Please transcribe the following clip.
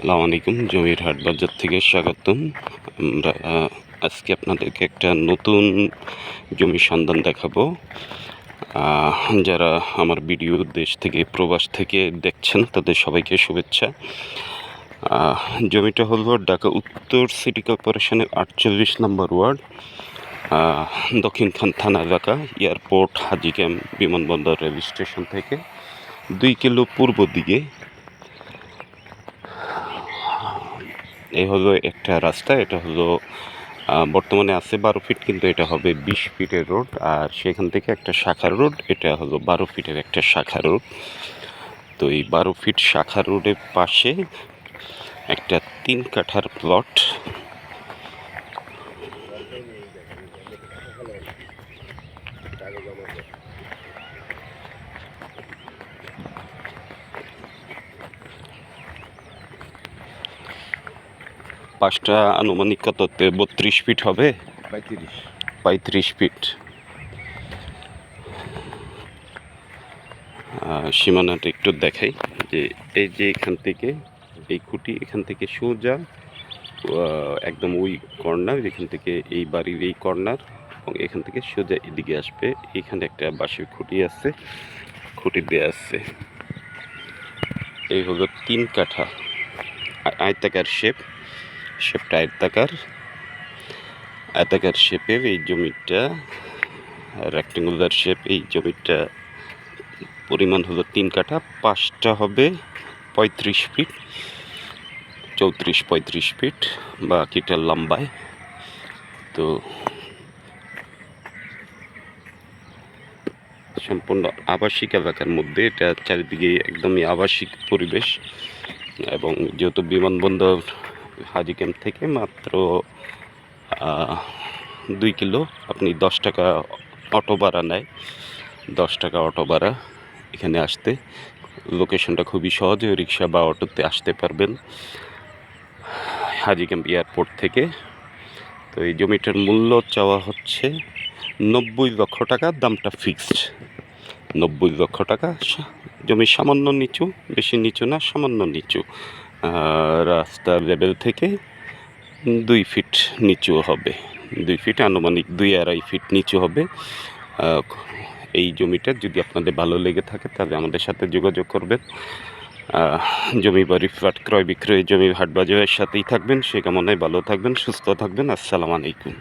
আসসালামু আলাইকুম, জমির হাট বাজার থেকে স্বাগতম। আমরা আজকে আপনাদেরকে একটা নতুন জমির সন্ধান দেখাবো। যারা আমার ভিডিও দেশ থেকে, প্রবাস থেকে দেখছেন, তাদের সবাইকে শুভেচ্ছা। জমিটা হলো ঢাকা উত্তর সিটি কর্পোরেশনের আটচল্লিশ নম্বর ওয়ার্ড। দক্ষিণখান থানা এলাকা, এয়ারপোর্ট হাজি ক্যাম্প বিমানবন্দর রেল স্টেশন থেকে। দুই কিলো পূর্ব দিকে এই হলো একটা রাস্তা, এটা হলো বর্তমানে আছে বারো ফিট, কিন্তু এটা হবে বিশ ফিটের রোড, আর সেখান থেকে একটা শাখা রোড, এটা হলো বারো ফিটের একটা শাখা রোড। তো এই বারো ফিট শাখা রোডের পাশে একটা তিন কাঠার প্লট। পাঁচটা আনুমানিক কত বত্রিশ ফিট হবে? পঁয়ত্রিশ। পঁয়ত্রিশ ফিট। সীমানাটা একটু দেখাই যে এই যে এখান থেকে এই খুঁটি এখান থেকে সোজা একদম ওই কর্নার এখান থেকে এই বাড়ির এই কর্নার এবং এখান থেকে সোজা এদিকে আসবে। এখানে একটা বাঁশের খুঁটি আছে খুঁটি দেওয়া আছে। এই হলো তিন কাঠা আয়তাকার শেপ। শেপটা আয়তাকার আয়তাকার শেপের এই জমিটা রেক্টেঙ্গুলার শেপ এই জমিটা, পরিমাণ হলো তিন কাঠা, পাঁচটা হবে পঁয়ত্রিশ ফিট চৌত্রিশ, পঁয়ত্রিশ ফিট বা কিটা লম্বায়। তো সম্পূর্ণ আবাসিক এলাকার মধ্যে এটা চারিদিকে একদমই আবাসিক পরিবেশ এবং যেহেতু বিমানবন্দর হাজি ক্যাম্প থেকে মাত্র দুই কিলো। আপনি দশ টাকা অটো ভাড়া নেয়। দশ টাকা অটো ভাড়া এখানে আসতে। লোকেশনটা খুবই সহজে, রিক্সা বা অটোতে আসতে পারবেন হাজি ক্যাম্প এয়ারপোর্ট থেকে। তো এই জমিটার মূল্য চাওয়া হচ্ছে নব্বই লক্ষ টাকা, দামটা ফিক্সড। নব্বই লক্ষ টাকা জমি সামান্য নিচু, বেশি নিচু না, সামান্য নিচু। রাস্তার লেভেল থেকে দুই ফিট নিচু হবে। দুই ফিট আনুমানিক দুই আড়াই ফিট নিচু হবে। এই জমিটা যদি আপনাদের ভালো লেগে থাকে, তাহলে আমাদের সাথে যোগাযোগ করবেন। জমি বাড়ি ফ্ল্যাট ক্রয় বিক্রয়, জমি হাট বাজারের সাথেই থাকবেন। সে কামনায় ভালো থাকবেন, সুস্থ থাকবেন। আসসালামু আলাইকুম।